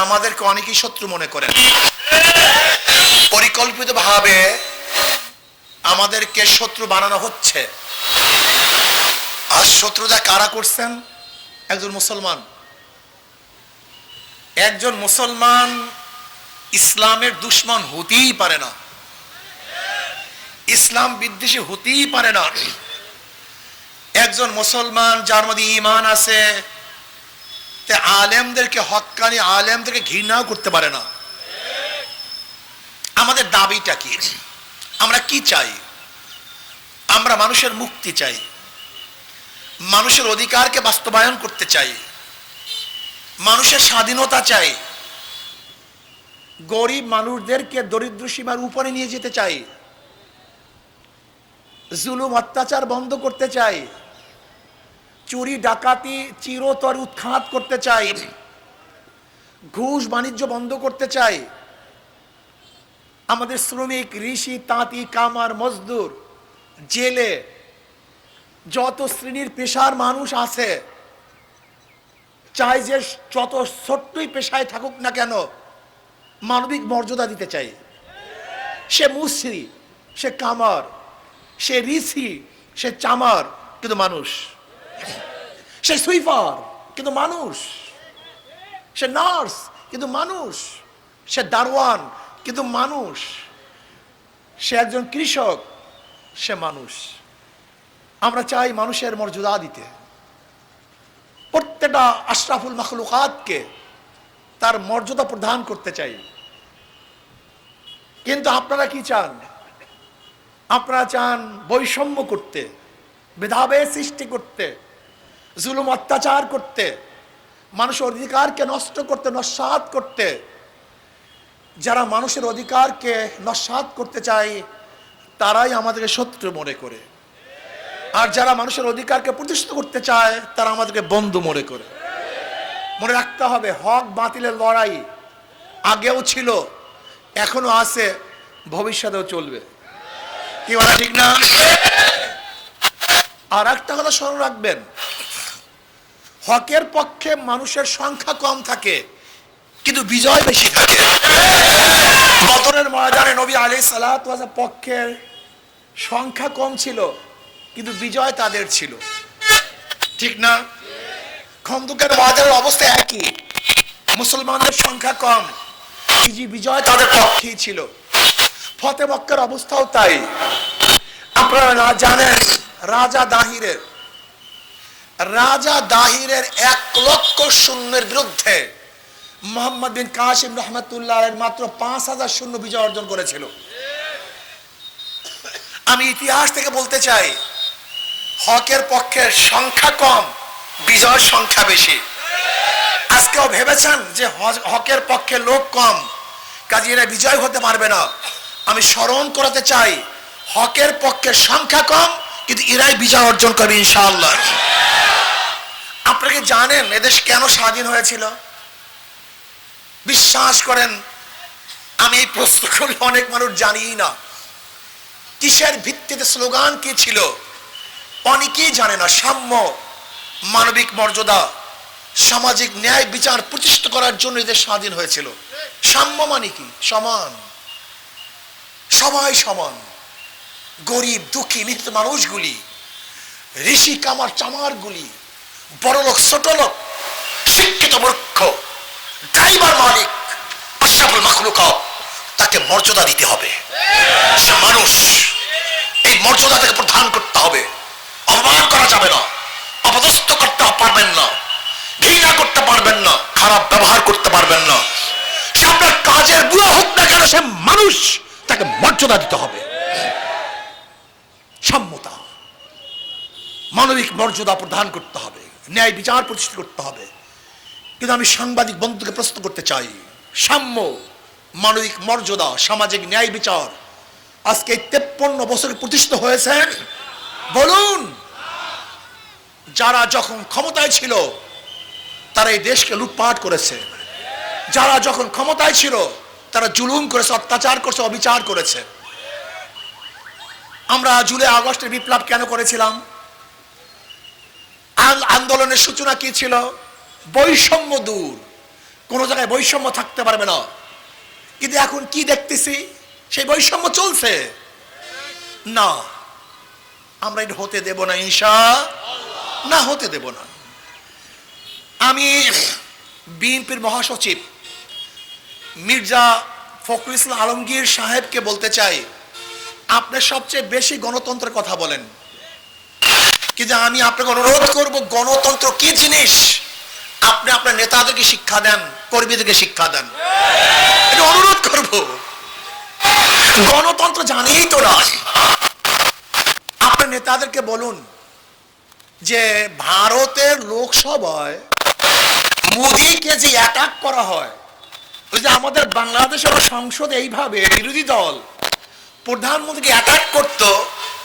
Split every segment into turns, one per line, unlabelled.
আমাদেরকে অনেকেই শত্রু মনে করেন। পরিকল্পিতভাবে আমাদেরকে শত্রু বানানো হচ্ছে। আর শত্রুতা কারা করছেন? একজন মুসলমান। একজন মুসলমান ইসলামের দুশ্মন হতেই পারে না। ইসলাম বিদ্বেষী হতেই পারে না। একজন মুসলমান যার মধ্যে ইমান আছে তে আলেমদেরকে হক্কানি আলেমদেরকে ঘৃণাও করতে পারে না। আমাদের দাবিটা কি? আমরা কি চাই? আমরা মানুষের মুক্তি চাই। মানুষের অধিকারকে বাস্তবায়ন করতে চাই। মানুষের স্বাধীনতা চাই। গরিব মানুষদেরকে দরিদ্র সীমার উপরে নিয়ে যেতে চাই। জুলুম, অত্যাচার বন্ধ করতে চাই। চুরি, ডাকাতি, চিরতর উৎখাত করতে চাই। ঘুষ, বাণিজ্য বন্ধ করতে চাই। আমাদের শ্রমিক, ঋষি, তাঁতি, কামার, মজদুর, জেলে, যত শ্রেণির পেশার মানুষ আছে, চাই যে যত ছোট্টই পেশায় থাকুক না কেন, মানবিক মর্যাদা দিতে চাই। সে মুসরি, সে কামার, সে ঋষি, সে চামার, কিন্তু মানুষ। সে সুইপার কিন্তু মানুষ। সে নার্স, কিন্তু মানুষ। সে দারোয়ান, কিন্তু মানুষ। সে একজন কৃষক, সে মানুষ। আমরা চাই মানুষের মর্যাদা দিতে। প্রত্যেকটা আশরাফুল মখলুকাতকে তার মর্যাদা প্রদান করতে চাই। কিন্তু আপনারা কি চান? আপনারা চান বৈষম্য করতে, ভেদাভেদ সৃষ্টি করতে জুলুম অত্যাচার করতে, মানুষের অধিকারকে নষ্ট করতে, নস্বাত করতে, যারা মানুষের অধিকারকে নস্বাত করতে চায়, তারাই আমাদেরকে শত্রু মনে করে। আর যারা মানুষের অধিকারকে প্রতিষ্ঠিত করতে চায়, তারা আমাদেরকে বন্ধু মনে করে। মনে রাখতে হবে, হক বাতিলের লড়াই আগেও ছিল, এখনও আছে, ভবিষ্যতেও চলবে। কি ঠিক না? আর একটা কথা স্মরণ রাখবেন হকের পক্ষে মানুষের সংখ্যা কম থাকে, কিন্তু বিজয় বেশি থাকে। বদরের ময়দানে নবী আলী সালাত পক্ষের সংখ্যা কম ছিল, কিন্তু বিজয় তাদের ছিল। ঠিক না? খন্দকের ময়দানের অবস্থা একই। মুসলমানদের সংখ্যা কম বিজয় তাদের পক্ষেই ছিল। ফতে মক্কার অবস্থাও তাই। আপনারা জানেন, রাজা দাহিরের রাজা দাহিরের এক লক্ষ শূন্যের বিরুদ্ধে মোহাম্মদ বিন কাসিম রহমতুল্লাহ মাত্র পাঁচ হাজার শূন্য বিজয় অর্জন করেছিল। আমি ইতিহাস থেকে বলতে চাই, হকের পক্ষে সংখ্যা কম, বিজয়ের সংখ্যা বেশি। আজকেও ভেবেছেন যে হকের পক্ষে লোক কম, কাজে এরা বিজয় হতে পারবে না। আমি স্মরণ করাতে চাই, হকের পক্ষে সংখ্যা কম, কিন্তু এরাই বিজয় অর্জন করবে ইনশাআল্লাহ। আপনাকে জানেন এদেশ কেন স্বাধীন হয়েছিল? বিশ্বাস করেন, আমি এই প্রশ্ন করি অনেক মানুষ জানিই না। কিসের ভিত্তিতে স্লোগান কি ছিল? অনেকেই জানে না। সাম্য, মানবিক মর্যাদা, সামাজিক ন্যায় বিচার প্রতিষ্ঠা করার জন্য এদের স্বাধীন হয়েছিল। সাম্য মানে কি? সমান। সবাই সমান। গরিব, দুঃখী, নিহিত মানুষগুলি, ঋষি কামার চামারগুলি বড় লোক ছোট লোক শিক্ষিত মূর্খ, ড্রাইভার মালিক আশরাফুল মাখলুকা, তাকে মর্যাদা দিতে হবে। সে মানুষ। এই মর্যাদা তাকে প্রদান করতে হবে। অপমান করা যাবে না। অপদস্থ করতে পারবেন না। ঘৃণা করতে পারবেন না। খারাপ ব্যবহার করতে পারবেন না। সে আপনার কাজের বুড়ো হোক না কেন, সে মানুষ। তাকে মর্যাদা দিতে হবে। সাম্যতা মানবিক মর্যাদা প্রদান করতে হবে। ন্যায় বিচার প্রতিষ্ঠা করতে হবে। কিন্তু আমি সাংবাদিক বন্ধুকে প্রশ্ন করতে চাই, সাম্য মানবিক মর্যাদা, সামাজিক ন্যায় বিচার আজকে তেপ্পন্ন বছরে প্রতিষ্ঠিত হয়েছেন বলুন! যারা যখন ক্ষমতায় ছিল, তারা এই দেশকে লুটপাট করেছে। যারা যখন ক্ষমতায় ছিল, তারা জুলুম করেছে, অত্যাচার করেছে, অবিচার করেছে। আমরা জুলাই আগস্টের বিপ্লব কেন করেছিলাম? আন্দোলনের সূচনা কি ছিল? বৈষম্য দূর। কোনো জায়গায় বৈষম্য থাকতে পারবে না। কিন্তু এখন কি দেখতেছি? সেই বৈষম্য চলছে। না, আমরা এটা হতে দেব না ঈশা না, হতে দেব না। আমি বিএনপির মহাসচিব মির্জা ফখরুল ইসলাম আলমগীর সাহেবকে বলতে চাই, আপনি সবচেয়ে বেশি গণতন্ত্রের কথা বলেন। কিন্তু আমি আপনাকে অনুরোধ করব, গণতন্ত্র কি জিনিস? আপনি আপনার নেতাদেরকে শিক্ষা দেন, কর্মীদেরকে শিক্ষা দেন। এটা অনুরোধ করব। গণতন্ত্র জানিই তো নয় আপনার নেতাদেরকে বলুন যে ভারতের লোকসভায় মোদীকে যে অ্যাটাক করা হয়, ওই যে আমাদের বাংলাদেশের সংসদে এইভাবে বিরোধী দল প্রধানমন্ত্রীকে অ্যাটাক করতো,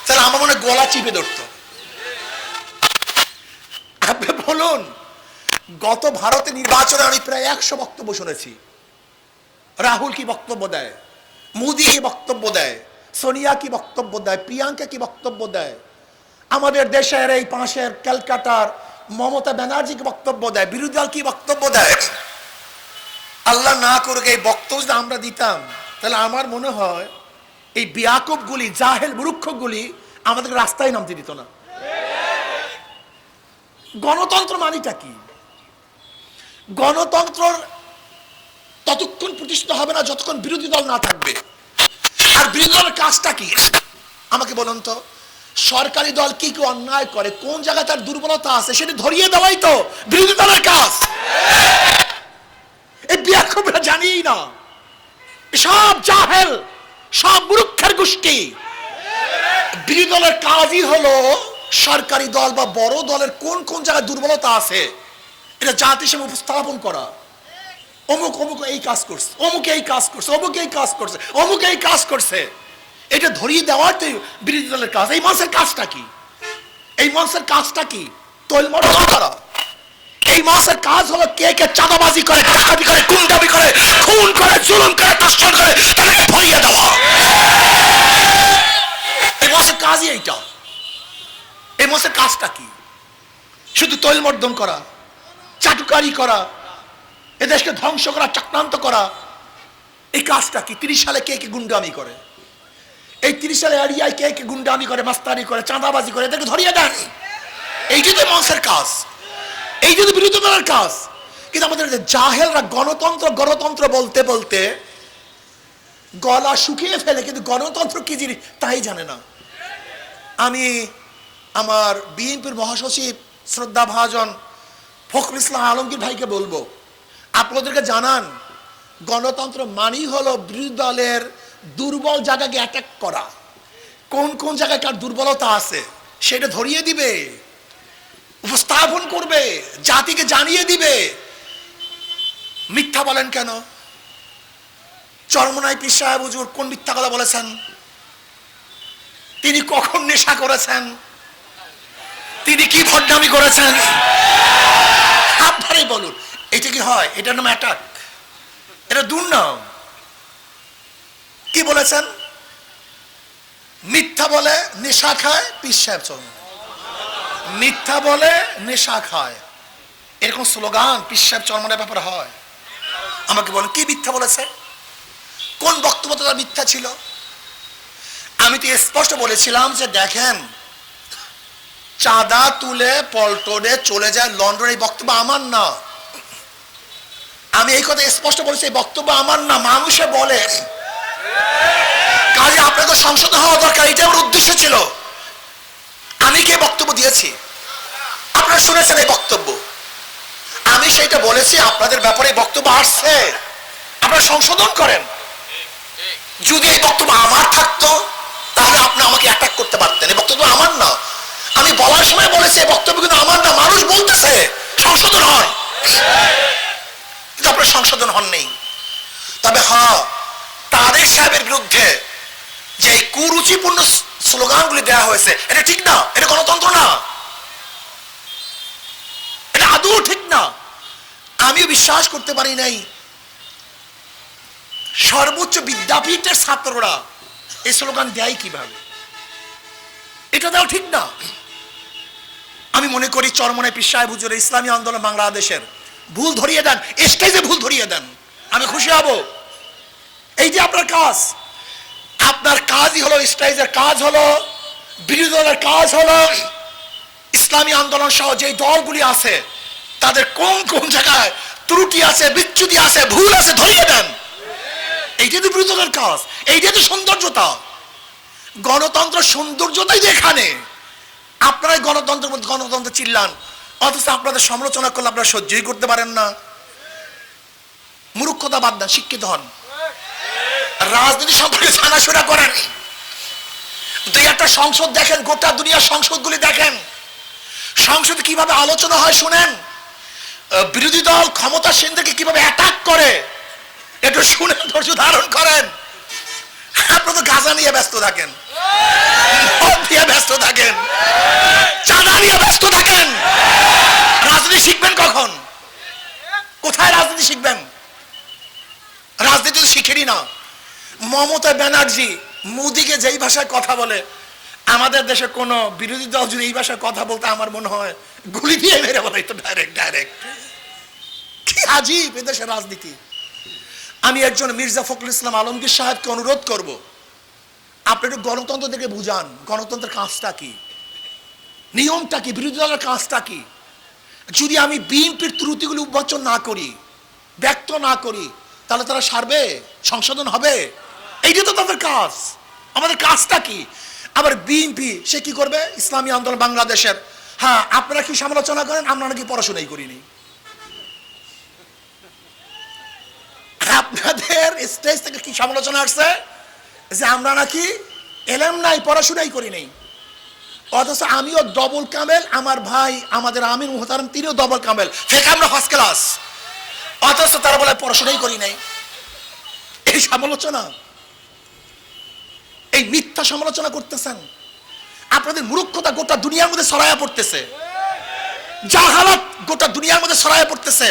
তাহলে আমার মনে গলা চিপে ধরতো। বলুন, গত ভারতে নির্বাচনে আমি প্রায় একশো বক্তব্য শুনেছি। রাহুল কি বক্তব্য দেয়? মোদি কি বক্তব্য দেয়? সোনিয়া কি বক্তব্য দেয়? প্রিয়াঙ্কা কি বক্তব্য দেয়? আমাদের দেশের এই পাশের ক্যালকাটার মমতা ব্যানার্জি কি বক্তব্য দেয়? বিরোধী দল কি বক্তব্য দেয়? আল্লাহ না করুক এই বক্তব্য আমরা দিতাম, তাহলে আমার মনে হয় এই বিয়াকুবগুলি, জাহেল মূর্খগুলি আমাদের রাস্তায় নামতে দিত না। গণতন্ত্র মানিটা কি? গণতন্ত্র ততক্ষণ প্রতিষ্ঠিত হবে না যতক্ষণ বিরোধী দল না থাকবে। আর বিরোধী দলের কাজটা কি? আমাকে বলুন তো, সরকারি দল কি কি অন্যায় করে? কোন জায়গায় তার দুর্বলতা আছে সেটা ধরিয়ে দেওয়াই তো বিরোধী দলের কাজ। এই বিয়াকুবরা জানিই না। সব জাহেল, সব মূর্খের গোষ্ঠী। বিরোধী দলের কাজই হলো সরকারি দল বা বড় দলের কোন কোন জায়গায় দুর্বলতা আছে, এটা জাতি হিসেবে উপস্থাপন করা। অমুক অমুক এই কাজ করছে, অমুক এই কাজ করছে, অমুক এই কাজ করছে, অমুক এই কাজ করছে। এটা ধরিয়ে দেওয়ার তো বিরোধী দলের কাজ। এই মানুষের কাজটা কি? এই মানুষের কাজটা কি? তৈলমর্দ করা। এই মাসের কাজ হলো কে কে চাঁদাবাজি করে, ডাকাতি করে, গুন্ডামি করে, খুন করে, জুলুম করে দর্শন করে, তাদেরকে ধরিয়ে দেওয়া। এই মাসের কাজই এইটা। এই কাজটা কি? শুধু তৈলমর্দন করা, চাটুকারি করা এদেশকে ধ্বংস করা, চক্রান্ত করা, এই কাজটা কি? তিরিশ সালে কে কে গুন্ডামি করে? এই তিরিশ সালে এরিয়ায় কে কে গুন্ডামি করে, মাস্তানি করে, চাঁদাবাজি করে? এদেরকে ধরিয়ে দেন। এই যদি মানুষের কাজ, এই যদি বিরোধী দলের কাজ, কিন্তু আমাদের জাহেলরা গণতন্ত্র গণতন্ত্র বলতে বলতে গলা শুকিয়ে ফেলে, কিন্তু গণতন্ত্র কি জিনিস তাই জানে না। আমি আমার বিএনপির মহাসচিব শ্রদ্ধা ভাজন ফখরুল ইসলাম আলমগীর ভাইকে বলব, আপনাদেরকে জানান, গণতন্ত্র মানি হলো বিরোধী দলের দুর্বল জায়গাকে অ্যাটাক করা। কোন কোন জায়গায় কার দুর্বলতা আছে, সেটা ধরিয়ে দিবে, উপস্থাপন করবে, জাতিকে জানিয়ে দিবে। মিথ্যা বলেন কেন? চরমনাই পীর সাহেব হুজুর কোন মিথ্যা কথা বলেছেন? তিনি কখন নেশা করেছেন? তিনি কি ভণ্ডামি করেছেন? আপনারাই বলুন, এটা কি হয়? এটার নাম অ্যাটাক এটা দুর্নাম। কি বলেছেন? মিথ্যা বলে নেশা খায় পীর সাহেব মিথ্যা বলে নেশা খায়। এরকম স্লোগান পীর সাহেব চরমনের ব্যাপারে হয়। আমাকে বলেন, কি মিথ্যা বলেছে? কোন বক্তব্য তার মিথ্যা ছিল? আমি তো স্পষ্ট বলেছিলাম যে দেখেন চাঁদা তুলে পল্টনে চলে যায় লন্ডন এই বক্তব্য আমার না। আমি এই কথা স্পষ্ট বলেছি, এই বক্তব্য আমার না। মানুষে বলে, কাজে আপনাদের সংশোধন হওয়া দরকার। এটা আমার উদ্দেশ্য ছিল। আমি কে বক্তব্য দিয়েছি? আপনারা শুনেছেন এই বক্তব্য। আমি সেইটা বলেছি, আপনাদের ব্যাপারে বক্তব্য আসছে। আপনারা সংশোধন করেন। যদি এই বক্তব্য আমার থাকতো, তাহলে আপনি আমাকে অ্যাটাক করতে পারতেন। এই বক্তব্য আমার না। আমি বলার সময় বলেছি বক্তব্য কিন্তু আমার না, মানুষ বলতেছে, সংশোধন হন কিন্তু আপনার সংশোধন হন নেই তবে হ্যাঁ তাদের সাহেবের বিরুদ্ধে যে কুরুচিপূর্ণ স্লোগানগুলি দেওয়া হয়েছে, এটা ঠিক না, এটা গণতন্ত্র না। এটা আদৌ ঠিক না। আমিও বিশ্বাস করতে পারি নাই। সর্বোচ্চ বিদ্যাপীঠের ছাত্ররা এই স্লোগান দেয় কীভাবে? এটা দেওয়া ঠিক না। আমি মনে করি চরমনে পিসায় হুজুর ইসলামী আন্দোলন বাংলাদেশের। ভুল ধরিয়ে দেন স্টেজে ভুল ধরিয়ে দেন, আমি খুশি হব। এই যে আপনার কাজ, আপনার কাজই হলো স্টেজের কাজ হলো বিরোধী দলের কাজ হলো, ইসলামী আন্দোলন সহ যে দলগুলি আছে, তাদের কোন কোন জায়গায় ত্রুটি আছে, বিচ্যুতি আছে, ভুল আছে, ধরিয়ে দেন। এইটাই তো বিরোধী দলের কাজ এইটাই তো সৌন্দর্যতা, গণতন্ত্র সৌন্দর্যতাই তো এখানে। আপনারাই গণতন্ত্র গণতন্ত্র চিল্লান। অথচ আপনাদের সমালোচনা করলে আপনারা সহ্যই করতে পারেন না। মূর্খতা বাদ দেন, শিক্ষিত হন। রাজনীতি সম্পর্কে জানাশোনা করেন। দুই একটা সংসদ দেখেন, গোটা দুনিয়ার সংসদগুলি দেখেন। সংসদে কীভাবে আলোচনা হয় শুনেন। বিরোধী দল ক্ষমতাসীনদেরকে কীভাবে অ্যাটাক করে, একটু শুনে ধৈর্য ধারণ করেন। আপনারা তো গাজা নিয়ে ব্যস্ত থাকেন। ব্যস্ত থাকেন। চাঁদা নিয়ে ব্যস্ত থাকেন। রাজনীতি শিখবেন কখন? কোথায় রাজনীতি শিখবেন? রাজনীতি তো শিখেনি না। মমতা ব্যানার্জি মোদিকে যেই ভাষায় কথা বলে, আমাদের দেশে কোন বিরোধী দল যদি এই ভাষায় কথা বলতে আমার মনে হয় গুলি দিয়ে মেরে বলে তো ডাইরেক্ট ডাইরেক্ট কি আজীব এদেশের রাজনীতি। আমি একজন মির্জা ফখরুল ইসলাম আলমগীর সাহেবকে অনুরোধ করব, আপনি একটু গণতন্ত্র থেকে বুঝান, গণতন্ত্রের কাজটা কি? নিয়মটা কি? বিরোধী দলের কাজটা কি? যদি আমি বিএনপির ত্রুটিগুলি উন্মোচন না করি ব্যক্ত না করি, তাহলে তারা সারবে? সংশোধন হবে? এইটা তো তাদের কাজ। আমাদের কাজটা কি? আবার বিএনপি, সে কি করবে? ইসলামী আন্দোলন বাংলাদেশের। হ্যাঁ আপনারা কি সমালোচনা করেন? আমরা নাকি পড়াশোনাই করিনি। আপনাদের স্টেজ থেকে কি সমালোচনা আসছে? যে আমরা নাকি এলাম নাই, পড়াশোনাই করি নাই। অথচ আমিও ডবল কামেল আমার ভাই, আমাদের আমির মোহতারাম, তিনিও ডবল কামেল থেকে আমরা ফার্স্ট ক্লাস অথচ তারা বলে পড়াশোনাই করি নাই। এই সমালোচনা, এই মিথ্যা সমালোচনা করতেছেন। আপনাদের মূর্খতা গোটা দুনিয়ার মধ্যে ছড়াইয়া পড়তেছে। জাহালাত গোটা দুনিয়ার মধ্যে ছড়াইয়া পড়তেছে।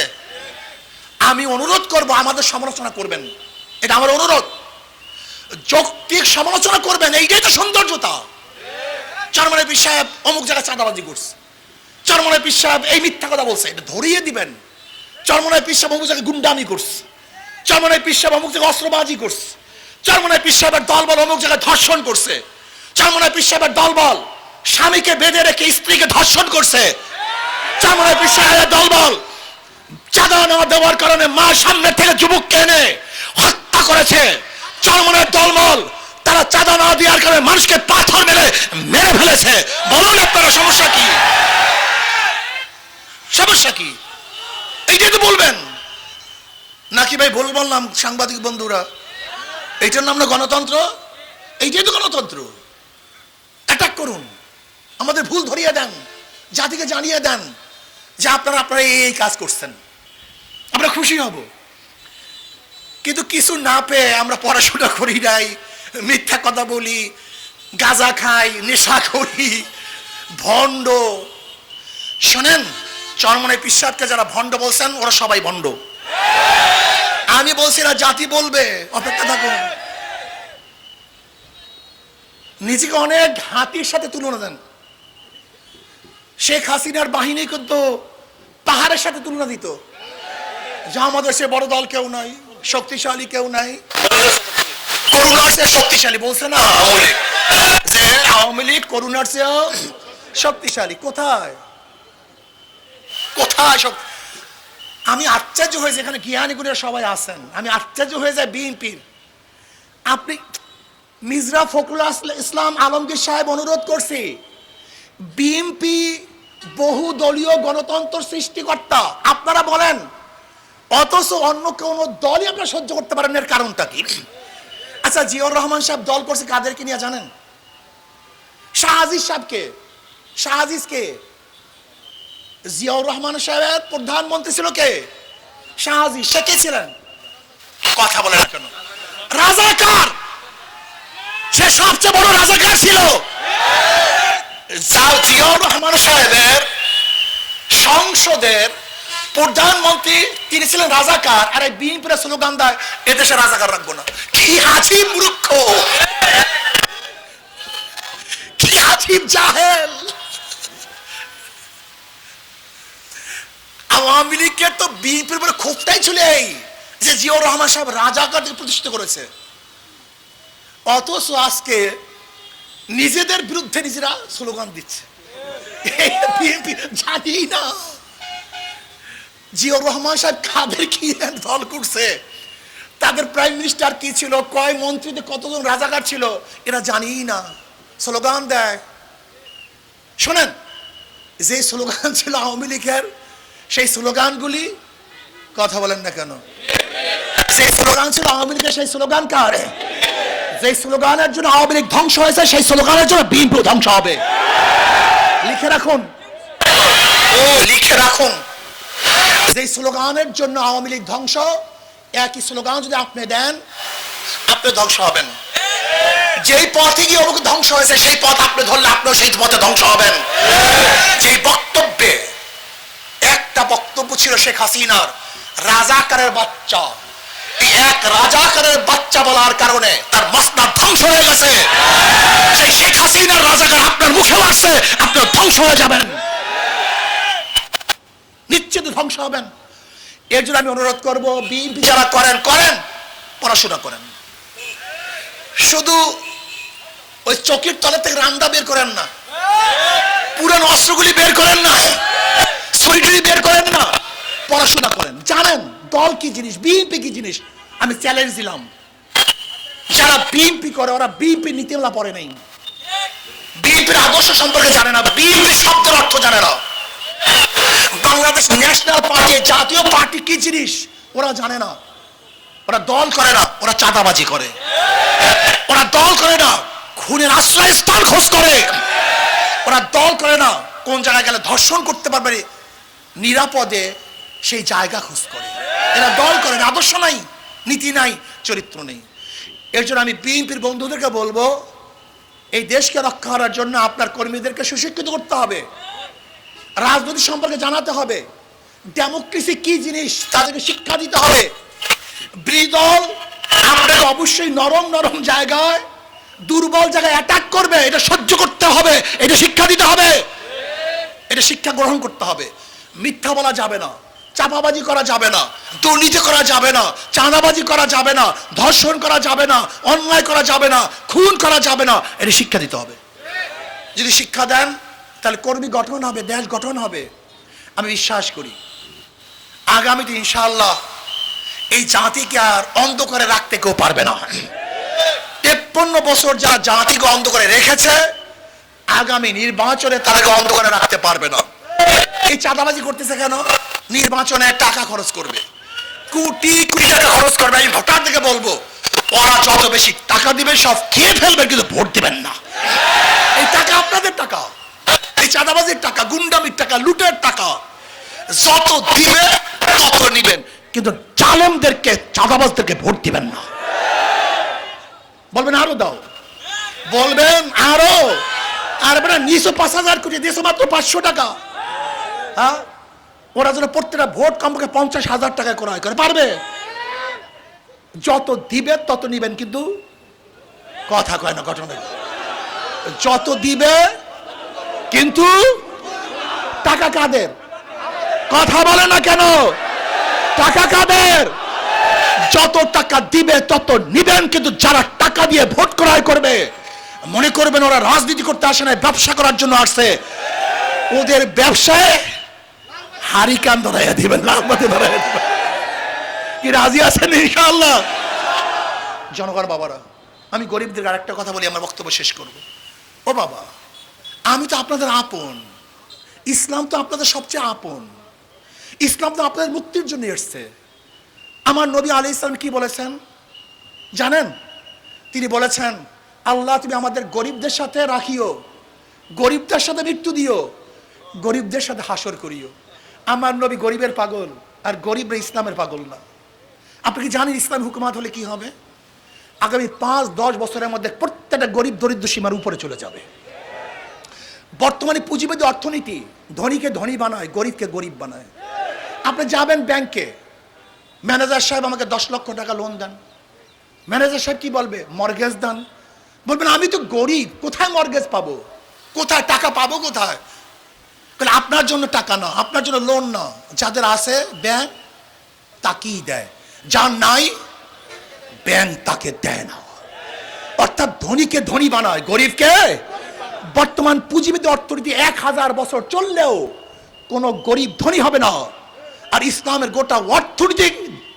আমি অনুরোধ করব, আমাদের সমালোচনা করবেন। এটা আমার অনুরোধ। যৌক্তিক সমালোচনা করবেন, এইটাই তো সৌন্দর্যতা। চরমনে পীর সাহেব অমুক জায়গায় চাঁদাবাজি করছে। চরমনে পীর সাহেব এই মিথ্যা কথা বলছে, এটা ধরিয়ে দিবেন। চরমনে পীর সাহেব অমুক জায়গায় গুন্ডামি করছে। চরমনে পীর সাহেব অমুক জায়গায় অস্ত্রবাজি করছে। চরমনে পীর সাহেবের দলবল অমুক জায়গায় ধর্ষণ করছে। চরমনে পীর সাহেবের দলবল স্বামীকে বেঁধে রেখে স্ত্রীকে ধর্ষণ করছে। চরমনে পীর সাহেবের দলবল চাঁদা না দেওয়ার কারণে মা সামনে থেকে যুবককে এনে হত্যা করেছে। চরমনের দলমল তারা চাঁদা না দেওয়ার কারণে মানুষকে পাথর মেরে মেরে ফেলেছে। বলুন আপনারা, সমস্যা কি? সমস্যা কি? এইটাই তো বলবেন। নাকি ভাই ভুল বললাম, সাংবাদিক বন্ধুরা? এইটার নাম না গণতন্ত্র? এইটাই তো গণতন্ত্র। অ্যাটাক করুন। আমাদের ভুল ধরিয়ে দেন। জাতিকে জানিয়ে দেন যে আপনারা আপনারা এই এই কাজ করছেন। আমরা খুশি হব। কিন্তু কিছু না পেয়ে আমরা পড়াশোনা করি নাই, মিথ্যা কথা বলি, গাঁজা খাই, নেশা করি, ভণ্ড। শোনেন চরমনে পিসাবকে যারা ভণ্ড বলছেন, ওরা সবাই ভণ্ড। আমি বলছি না জাতি বলবে, অপেক্ষা থাকুন। নিজেকে অনেক হাতির সাথে তুলনা দেন। শেখ হাসিনার বাহিনী কিন্তু পাহাড়ের সাথে তুলনা দিত। যা আমাদের সে বড় দল কেউ নাই, শক্তিশালী কেউ নাই। করুণার চেয়ে শক্তিশালী বলছে না? যে আওয়ামী লীগ, করুণার চেয়েও শক্তিশালী, কোথায়? কোথায় সব আমি আশ্চর্য হয়ে যেখানে জ্ঞানীগুণের সবাই আছেন। আমি আশ্চর্য হয়ে যায় বিএনপির। আপনি মিজরা ফখরুল ইসলাম আলমগীর সাহেব অনুরোধ করছি, বিএনপি বহু দলীয় গণতন্ত্র সৃষ্টিকর্তা, আপনারা বলেন অথচ অন্য কোন দলই আপনারা সহ্য করতে পারেন এর কারণটা কি? আচ্ছা জিয়র রহমান সাহেব দল করছে কাদেরকে নিয়ে জানেন? শাহাজিজ সাহেবকে। শাহাজিজ কে? জিয়াউর রহমান সাহেবের প্রধানমন্ত্রী ছিল কে? শাহাজি সে কে ছিলেন? কথা বলে না কেন রাজাকার! সে সবচেয়ে বড় রাজাকার ছিল। জিয়াউর রহমান সাহেবের সংসদের প্রধানমন্ত্রী, তিনি ছিলেন রাজাকার, আর এই বিএনপির স্লোগান দেয়, এদেশে রাজাকার রাখব না। কি আছিব মূর্খ? কি আছিব জাহেল? আওয়ামী লীগের তো বিএনপির উপরে ক্ষোভটাই ছিল এই, যে জিয়াউর রহমান সাহেব রাজাকারদের প্রতিষ্ঠিত করেছে। অথচ আজকে নিজেদের বিরুদ্ধে নিজেরা স্লোগান দিচ্ছে। বিএনপি জানি না। জিয়াউর রহমান সাহেব কাদের কি দল করছে? তাদের প্রাইম মিনিস্টার কি ছিল? কয় মন্ত্রীতে কতজন রাজাকার ছিল? এরা জানিই না। স্লোগান দেয়। শোনেন, যে স্লোগান ছিল আওয়ামী লীগের, সেই স্লোগানগুলি কথা বলেন না কেন? সেই স্লোগান ছিল আওয়ামী লীগের, সেই স্লোগান কার? যে স্লোগানের জন্য আওয়ামী লীগ ধ্বংস হয়েছে, সেই স্লোগানের জন্য বিএনপি ধ্বংস হবে। লিখে রাখুন। ও, লিখে রাখুন। যে স্লোগানের জন্য আওয়ামী লীগ ধ্বংস, একই স্লোগান যদি আপনি দেন, আপনি ধ্বংস হবেন। যেই পথে গিয়ে অমুক ধ্বংস হয়েছে, সেই পথ আপনি ধরলে আপনিও সেই পথে ধ্বংস হবেন। যে বক্তব্যে একটা বক্তব্য ছিল শেখ হাসিনার, রাজাকারের বাচ্চা। এক রাজাকারের বাচ্চা বলার কারণে তার মসনাদ ধ্বংস হয়ে গেছে। সেই শেখ হাসিনার রাজাকার আপনার মুখে আসছে আপনার ধ্বংস হয়ে যাবেন। নিশ্চিত ধ্বংস হবেন। এর জন্য আমি অনুরোধ করব, বিএনপি যারা করেন করেন, পড়াশোনা করেন। শুধু ওই চকির তলা থেকে রান্ডা বের করেন না, পুরানো অস্ত্রগুলি বের করেন না ছড়িটুরি বের করেন না, পড়াশোনা করেন। জানেন, দল কি জিনিস, বিএনপি কি জিনিস, আমি চ্যালেঞ্জ দিলাম। যারা বিএনপি করে, ওরা বিএনপি নীতিমালা পড়ে নাই। বিএনপির আদর্শ সম্পর্কে জানে না বিএনপি শব্দের অর্থ জানে না। বাংলাদেশ ন্যাশনাল পার্টি জাতীয় পার্টি কি জিনিস? ওরা জানে না। ওরা দল করে না, ওরা চাঁদাবাজি করে। ওরা দল করে না, খুনের আশ্রয় স্থান খোঁজ করে। ওরা দল করে না, কোন জায়গায় গেলে ধর্ষণ করতে পারবে নিরাপদে সেই জায়গা খোঁজ করে। এরা দল করে না, আদর্শ নাই, নীতি নাই, চরিত্র নেই। এর জন্য আমি বিএনপির বন্ধুদেরকে বলব, এই দেশকে রক্ষা করার জন্য আপনার কর্মীদেরকে সুশিক্ষিত করতে হবে। রাজনীতি সম্পর্কে জানাতে হবে। ডেমোক্রেসি কি জিনিস, তাদেরকে শিক্ষা দিতে হবে। বিরোধী দল আপনাকে অবশ্যই নরম নরম জায়গায়, দুর্বল জায়গায় অ্যাটাক করবে। এটা সহ্য করতে হবে, এটা শিক্ষা দিতে হবে। এটা শিক্ষা গ্রহণ করতে হবে। মিথ্যা বলা যাবে না চাপাবাজি করা যাবে না, দুর্নীতি করা যাবে না, চাঁদাবাজি করা যাবে না, ধর্ষণ করা যাবে না, অন্যায় করা যাবে না, খুন করা যাবে না, এটা শিক্ষা দিতে হবে। যদি শিক্ষা দেন তাহলে কর্মী গঠন হবে, দেশ গঠন হবে। আমি বিশ্বাস করি, আগামীতে ইনশাআল্লাহ এই জাতিকে আর অন্ধ করে রাখতে কেউ পারবে না। তেপ্পন্ন বছর যা জাতিকে অন্ধ করে রেখেছে, আগামী নির্বাচনে তাদেরকে অন্ধকারে রাখতে পারবে না। এই চাঁদাবাজি করতেছে কেন? নির্বাচনে টাকা খরচ করবে। কোটি কোটি টাকা খরচ করবে, আমি ভোটারদেরকে বলব, ওরা যত বেশি টাকা দিবে, সব খেয়ে ফেলবে, কিন্তু ভোট দিবেন না। এই টাকা আপনাদের টাকা। এই চাঁদাবাজির টাকা, গুন্ডামির টাকা, লুটের টাকা, যত দিবে তত নিবেন। কিন্তু চালমদেরকে চাঁদাবাজদেরকে ভোট দিবেন না। বলবেন আরও দাও। বলবেন আরও। আর বেটা নিশো পাঁচ হাজার কোটি, দিয়েছ মাত্র পাঁচশো টাকা। হ্যাঁ? ওরা যেন প্রত্যেকটা ভোট কমপক্ষে পঞ্চাশ হাজার টাকা ক্রয় করে। পারবে? যত দিবে, তত নিবেন। কিন্তু কথা কয় না, ঘটনা যত দিবে কিন্তু টাকা কাদের? কথা বলে না কেন? টাকা কাদের? যত টাকা দিবে তত নিবেন কিন্তু যারা টাকা দিয়ে ভোট ক্রয় করবে মনে করবেন ওরা রাজনীতি করতে আসে না ব্যবসা করার জন্য আসছে। ওদের ব্যবসায় হারিকান ধরাইয়া দিবেন লাভবাতি ধরাইয়া দিবেন। কি রাজি আছেন ইনশাআল্লাহ? জনগণ বাবারা আমি গরিবদের আরেকটা কথা বলি আমার বক্তব্য শেষ করব। ও বাবা আমি তো আপনাদের আপন। ইসলাম তো আপনাদের সবচেয়ে আপন। ইসলাম তো আপনাদের মুক্তির জন্য এসছে। আমার নবী আলি ইসলাম কি বলেছেন? জানেন? তিনি বলেছেন, আল্লাহ, তুমি আমাদের গরিবদের সাথে রাখিও। গরিবদের সাথে মৃত্যু দিও। গরিবদের সাথে হাসর করিও। আমার নবী গরিবের পাগল, আর গরিবরা ইসলামের পাগল না। আপনি কি জানেন ইসলাম হুকুমাত হলে কি হবে? আগামী পাঁচ, দশ বছরের মধ্যে প্রত্যেকটা গরিব দরিদ্র সীমার উপরে চলে যাবে। বর্তমানে পুঁজিবাদী অর্থনীতি ধনীকে ধনী বানায়, গরিবকে গরিব বানায়। আপনি যাবেন ব্যাংকে, ম্যানেজার সাহেব আমাকে দশ লক্ষ টাকা লোন দেন। ম্যানেজার সাহেব কি বলবে? মর্গেজ দেন। বলবেন, আমি তো গরিব, কোথায় মর্গেজ পাবো? কোথায় টাকা পাবো কোথায়? আপনার জন্য টাকা না, আপনার জন্য লোন না। যাদের আছে ব্যাংক তাকেই দেয়। যার নাই ব্যাংক তাকে দেয় না। অর্থাৎ ধনীকে ধনী বানায়, গরিবকে বর্তমান পুঁজিবিদ অর্থনীতি এক হাজার বছর চললেও কোনো গরিব ধনী হবে না। আর ইসলামের গোটা অর্থনীতি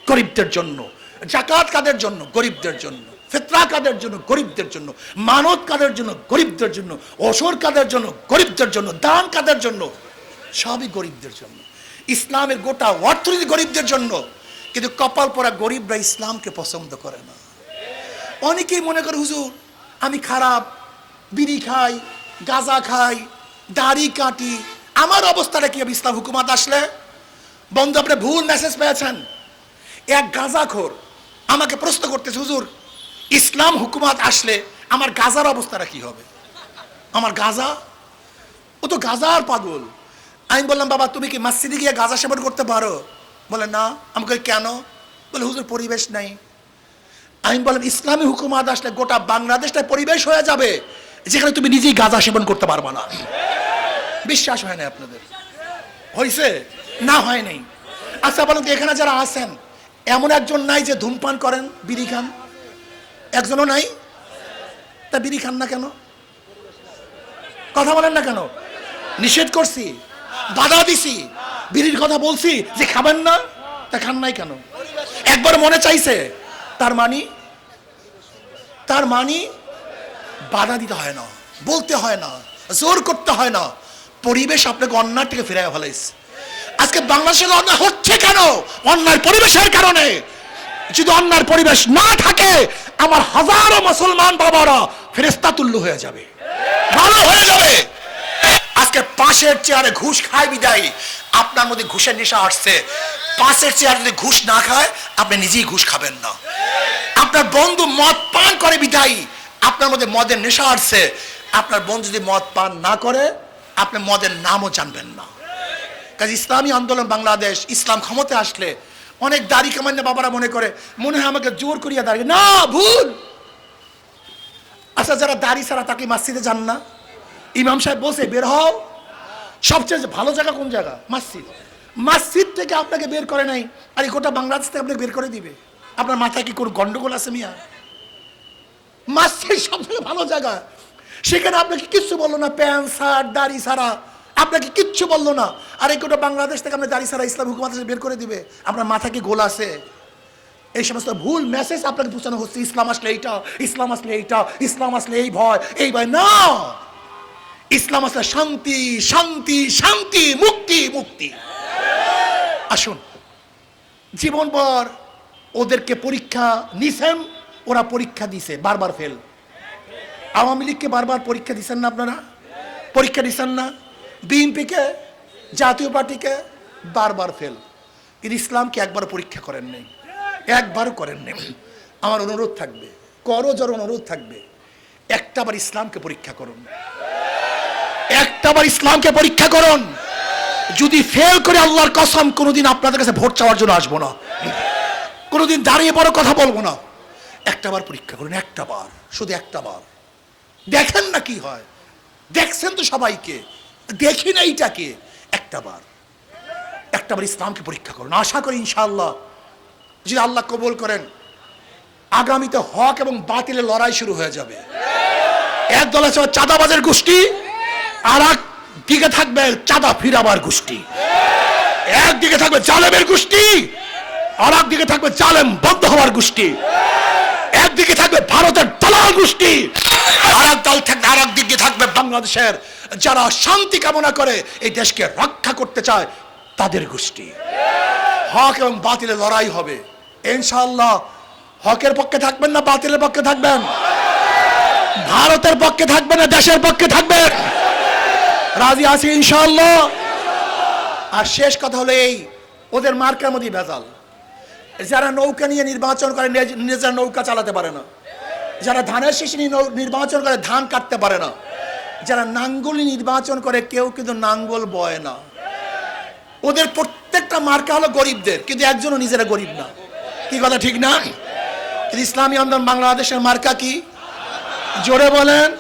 গরিবদের জন্য, জাকাত কাদের জন্য? গরিবদের জন্য, ফেতরা কাদের জন্য? গরিবদের জন্য, মানত কাদের জন্য? গরিবদের জন্য, ওসর কাদের জন্য? গরিবদের জন্য, দান কাদের জন্য? সবই গরিবদের জন্য। ইসলামের গোটা অর্থনীতি গরিবদের জন্য, কিন্তু কপাল পরা গরিবরা ইসলামকে পছন্দ করে না। অনেকেই মনে করে, হুজুর, আমি খারাপ, বিড়ি খাই গাঁজা খাই, দাড়ি কাটি। আমার অবস্থাটা কি হবে ইসলাম হুকুমাত আসলে? বন্ধু, আপনি ভুল মেসেজ পেয়েছেন। এক গাঁজাখোর আমাকে প্রশ্ন করতেছে, হুজুর, ইসলাম হুকুমাত আসলে আমার গাজার অবস্থাটা কি হবে? আমার গাজা? ও তো গাজার পাগল। আমি বললাম, বাবা, তুমি কি মসজিদে গিয়ে গাজা সেবন করতে পারো? বলে, না। আমাকে কেন? বলে, হুজুর, পরিবেশ নাই। আমি বললাম, ইসলামী হুকুমাত আসলে গোটা বাংলাদেশটা পরিবেশ হয়ে যাবে। যেখানে তুমি নিজেই গাঁজা সেবন করতে পারবা না। বিশ্বাস হয় না আপনাদের? হয়েছে না হয় নাই। আচ্ছা বলেন এখানে যারা আছেন, এমন একজন নাই যে ধূমপান করেন, বিড়ি খান? একজনও নাই? তা বিড়ি খান না কেন? কথা বলেন না কেন? নিষেধ করছি, বাধা দিছি, বিড়ির কথা বলছি যে খাবেন না, তা খান নাই কেন? একবার মনে চাইছে, তার মানি তার মানি বাধা দিতে হয় না, বলতে হয় না, জোর করতে হয় না। পরিবেশ আপনাকে অন্যায় থেকে ফিরাই ফেলাইছে। আজকে বাংলাদেশের অন্যায় হচ্ছে কেন? অন্যায় পরিবেশের কারণে। যদি অন্যায় পরিবেশ না থাকে, আমার হাজারো মুসলমান বাবারা ফেরেস্তা তুল্য হয়ে যাবে। ভালো হয়ে যাবে। আজকে পাশের চেয়ারে ঘুষ খায় বিদায়। আপনার মধ্যে ঘুষের নেশা আসছে। পাশের চেয়ারে যদি ঘুষ না খায়, আপনি নিজেই ঘুষ খাবেন না। আপনার বন্ধু মদ পান করে বিদায়। আপনার মধ্যে মদের নেশা আসছে, আপনার বন্ধু যদি মদ পান না করে, আপনি মদের নামও জানবেন না। কাজে ইসলামী আন্দোলন বাংলাদেশ, ইসলাম ক্ষমতা আসলে অনেক দাড়ি কামান্য বাবারা মনে করে, মনে হয় আমাকে জোর করিয়া দাঁড়িয়ে, না, ভুল! আচ্ছা যারা দাড়ি ছাড়া তাকে মাসজিদে যান না? ইমাম সাহেব বসে বের হও। সবচেয়ে ভালো জায়গা কোন জায়গা? মসজিদ। মসজিদ থেকে আপনাকে বের করে নাই, আর গোটা বাংলাদেশ থেকে আপনাকে বের করে দিবে। আপনার মাথায় কি কোনো গন্ডগোল আছে মিয়া? মসজিদ সবথেকে ভালো জায়গা। সেখানে আপনাকে কিচ্ছু বলল না, প্যান্ট, শার্ট, দাড়ি ছাড়া। আপনাকে কিচ্ছু বলল না। আর এই গোটা বাংলাদেশ থেকে আপনি দাড়ি ছাড়া ইসলাম হুকুমাত বের করে দিবে। আপনার মাথা কি গোল আছে? এই সমস্ত ভুল মেসেজ আপনাকে পৌঁছানো হচ্ছে, ইসলাম আসলে এইটা, ইসলাম আসলে এইটা, ইসলাম আসলে এই ভয় এই ভয় না। ইসলাম আসলে শান্তি শান্তি শান্তি, মুক্তি মুক্তি। আসুন। জীবনভর ওদেরকে পরীক্ষা নিছেন ওরা পরীক্ষা দিছে, বারবার ফেল আওয়ামী লীগকে বারবার পরীক্ষা দিচ্ছেন না আপনারা? পরীক্ষা দিচ্ছেন না? বিএনপিকে, জাতীয় পার্টিকে বারবার ফেল কিন্তু ইসলামকে একবার পরীক্ষা করেন নেই। একবারও করেন নেই। আমার অনুরোধ থাকবে, করো যার অনুরোধ থাকবে একটাবার ইসলামকে পরীক্ষা করুন। একটাবার ইসলামকে পরীক্ষা করুন। যদি ফেল করে আল্লাহর কসম, কোনোদিন আপনাদের কাছে ভোট চাওয়ার জন্য আসব না। কোনোদিন দাঁড়িয়ে বড় কথা বলব না। একটাবার পরীক্ষা করুন একটাবার শুধু একটাবার দেখেন না কি হয়। দেখছেন তো সবাইকে। দেখি না এইটাকে। একটাবার একটাবার ইসলামকে পরীক্ষা করুন। আশা করি ইনশাআল্লাহ। যদি আল্লাহ কবুল করেন, আগামীতে হক এবং বাতিলের লড়াই শুরু হয়ে যাবে। এক দল আছে চাঁদাবাজের গোষ্ঠী, আর এক দিকে থাকবে চাঁদা ফিরাবার গোষ্ঠী। একদিকে থাকবে জালেমের গোষ্ঠী, আর একদিকে থাকবে জালেম বন্ধ হওয়ার গোষ্ঠী। একদিকে থাকবে ভারতের দালাল গোষ্ঠী আর এক দল থাকবে আর একদিকে থাকবে বাংলাদেশের যারা শান্তি কামনা করে, এই দেশকে রক্ষা করতে চায় তাদের গোষ্ঠী। হক এবং বাতিলের লড়াই হবে। ইনশাআল্লাহ, হকের পক্ষে থাকবেন না বাতিলের পক্ষে থাকবেন? ভারতের পক্ষে থাকবেন না দেশের পক্ষে থাকবেন? রাজি আছি ইনশাআল্লাহ? আর শেষ কথা হলো এই, ওদের মার্কার মধ্যে ভেজাল। যারা নৌকা নিয়ে নির্বাচন করে, নিজ- নিজের নৌকা চালাতে পারে না। যারা ধানের শীষ নিয়ে নির্বাচন করে, ধান কাটতে পারে না। যারা নাঙ্গলি নির্বাচন করে, কেউ কিন্তু নাঙ্গল বয় না। ওদের প্রত্যেকটা মার্কা হলো গরিবদের, কিন্তু একজনও নিজেরা গরিব না। কি কথা ঠিক না? ইসলামী আন্দোলন বাংলাদেশের মার্কা কি? জোরে বলেন।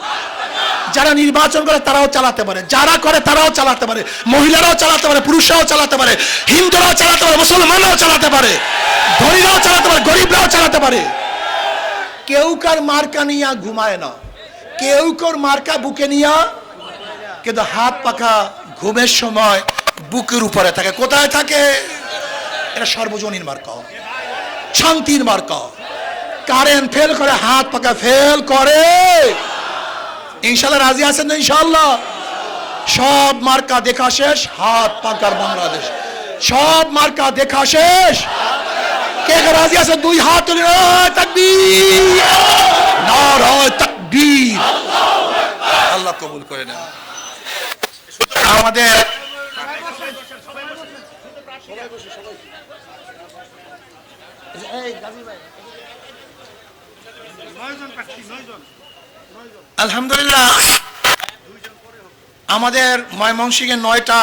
যারা নির্বাচন করে তারাও চালাতে পারে। যারা করে তারাও চালাতে পারে। মহিলারাও চালাতে পারে, পুরুষরাও চালাতে পারে, হিন্দুরাও চালাতে পারে, মুসলমানরাও চালাতে পারে, ধনীরাও চালাতে পারে, গরিবরাও চালাতে পারে। কেউ কার মার্কা নিয়া ঘুমায় না। কেউ কার মার্কা বুকে নিয়া। কিন্তু হাত পাখা ঘুমের সময় বুকের উপরে থাকে। কোথায় থাকে? এটা সর্বজনীন মার্কা। শান্তির মার্কা। কারেন্ট ফেল করে, হাত পাকা ফেল করে। ইনশাল্লাহ রাজি আছেন ইনশাল্লাহ? সব মার্কা দেখা শেষ, হাত পাকার বাংলাদেশ। সব মার্কা দেখা শেষ। কে কে রাজি আছে? দুই হাত তুলে তাকবীর। আল্লাহ কবুল করে নেন। আমাদের আলহামদুলিল্লাহ, আমাদের ময়মনসিংহের নয়টা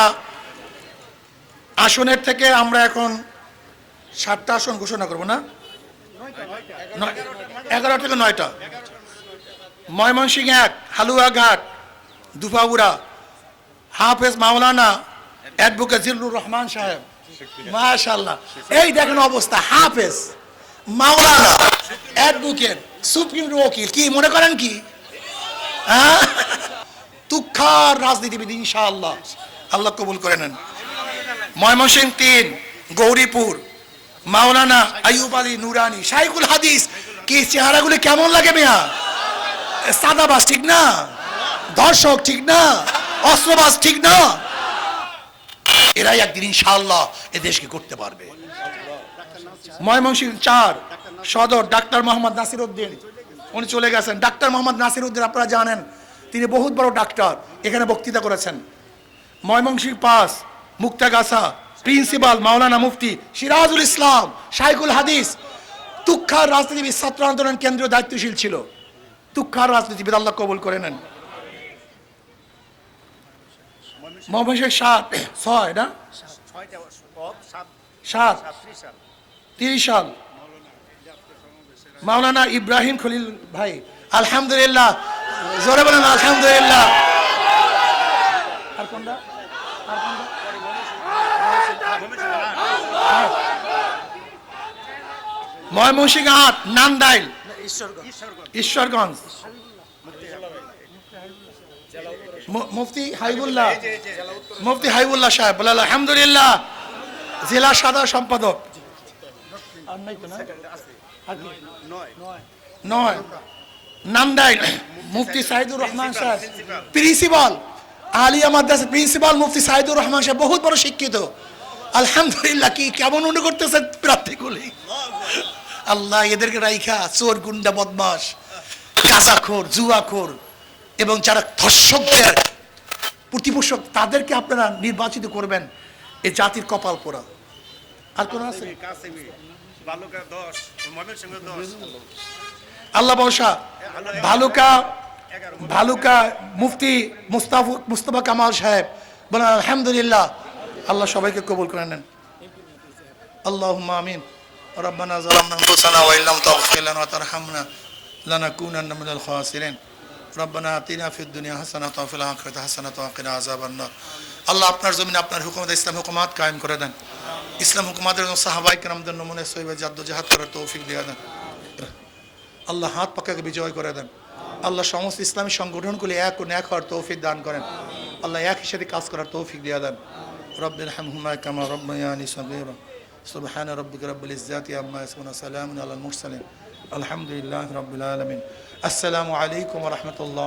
আসনের থেকে আমরা এখন সাতটা আসন ঘোষণা করব না? এগারো থেকে নয়টা। ময়মনসিংহ এক হালুয়াঘাট দুফাউড়া হাফেজ মাওলানা অ্যাডভোকেট জিল্লুর রহমান সাহেব। মাশাল্লাহ এই দেখেন অবস্থা, হাফেজ মাওলানা অ্যাডভোকেট, সুপ্রিম ওকিল কি মনে করেন কি? তুক্ষার রাজনীতিবিদ, ইনশাআল্লাহ। আল্লাহ কবুল করে নেন। ময়মনসিংহ তিন, গৌরীপুর, মাওলানা আইয়ুব আলী নুরানি শাইকুল হাদিস। কি চেহারাগুলি কেমন লাগে মেয়া? সাদাবাস ঠিক না? দর্শক ঠিক না? অস্ত্রবাজ ঠিক না? এরাই একদিন ইনশাআল্লাহ এ দেশকে করতে পারবে। ময়মনসিংহ চার, সদর ডাক্তার মোহাম্মদ নাসির উদ্দিন। উনি চলে গেছেন ডাক্তার মোহাম্মদ নাসির উদ্দিন আপনারা জানেন তিনি বহুত বড় ডাক্তার এখানে বক্তৃতা করেছেন ময়মনসিংহ পাস মুক্তাগাছা প্রিন্সিপাল মাওলানা মুফতি সিরাজুল ইসলাম শাইকুল হাদিস তুক্ষার রাজনীতিবিদ ছাত্র আন্দোলন কেন্দ্রীয় দায়িত্বশীল ছিল তুক্ষার রাজনীতিবিদ আল্লাহ কবুল করে নেন ময়মনসিংহ সাত ছয় না
সাত
তিরিশ সাল মাওলানা ইব্রাহিম খলিল ভাই, আলহামদুলিল্লাহ। জোরে বলেন, আলহামদুলিল্লাহ। আর কোনটা? আর কোনটা? ময়মনসিংহ নান্দাইল।
ঈশ্বরগঞ্জ।
মুফতি হাইবুল্লাহ মুফতি হাইবুল্লাহ সাহেব বলে, আলহামদুলিল্লাহ। জেলা সাধারণ সম্পাদক? প্রিন্সিপাল মুফতি বড় শিক্ষিত। আলহামদুলিল্লাহ, কি কেমন মনে আল্লাহ এদেরকে রাইখা, চোর, গুন্ডা বদমাস কাজাখোর জুয়াখোর, এবং যারা ধর্ষকদের প্রতিপোষক, তাদেরকে আপনারা নির্বাচিত করবেন। এ জাতির কপাল পোড়া। আর কোন আছে?
বালুকা দশ ময়মনসিংহ দশ
আল্লাহ বর্ষা ভালুকা ভালুকা মুফতি মুস্তাফু মুস্তফা কামাল সাহেব বলেন আলহামদুলিল্লাহ আল্লাহ সবাইকে কবুল করে নেন আল্লাহ আমিন ربنا ظلمنا انفسنا وان لم تغفر لنا وترحمنا لنكونن من الخاسرين ربنا آتنا في الدنيا حسنة وفي الآخرة حسنة وقنا عذاب النار আল্লাহ আপনার জমিনে আপনার হুকুমত, ইসলাম হুকুমাত কায়েম করে দেন। ইসলাম হুকুমাতের সাহাবাই কেরামদের নমুনে সহিবে জাদ্দ জাহাদ করার তৌফিক দিয়ে দেন। আল্লাহ হাত পাকাকে বিজয় করে দেন। আল্লাহ সমস্ত ইসলামী সংগঠনগুলি এক ও ন্যাক হওয়ার তৌফিক দান করেন। আল্লাহ এক হিসেবে কাজ করার তৌফিক দিয়ে দেন। রব্বির হামহুমা কামা রব্বায়ানি সাগীরা। সুবহান রাব্বিকা রাব্বিল ইজ্জাতি আম্মা ইয়াসিফুন সালামুন আলাল মুরসালিন। আলহামদুলিল্লাহি রাব্বিল আলামিন। আসসালামু আলাইকুম ওয়া রাহমাতুল্লাহ।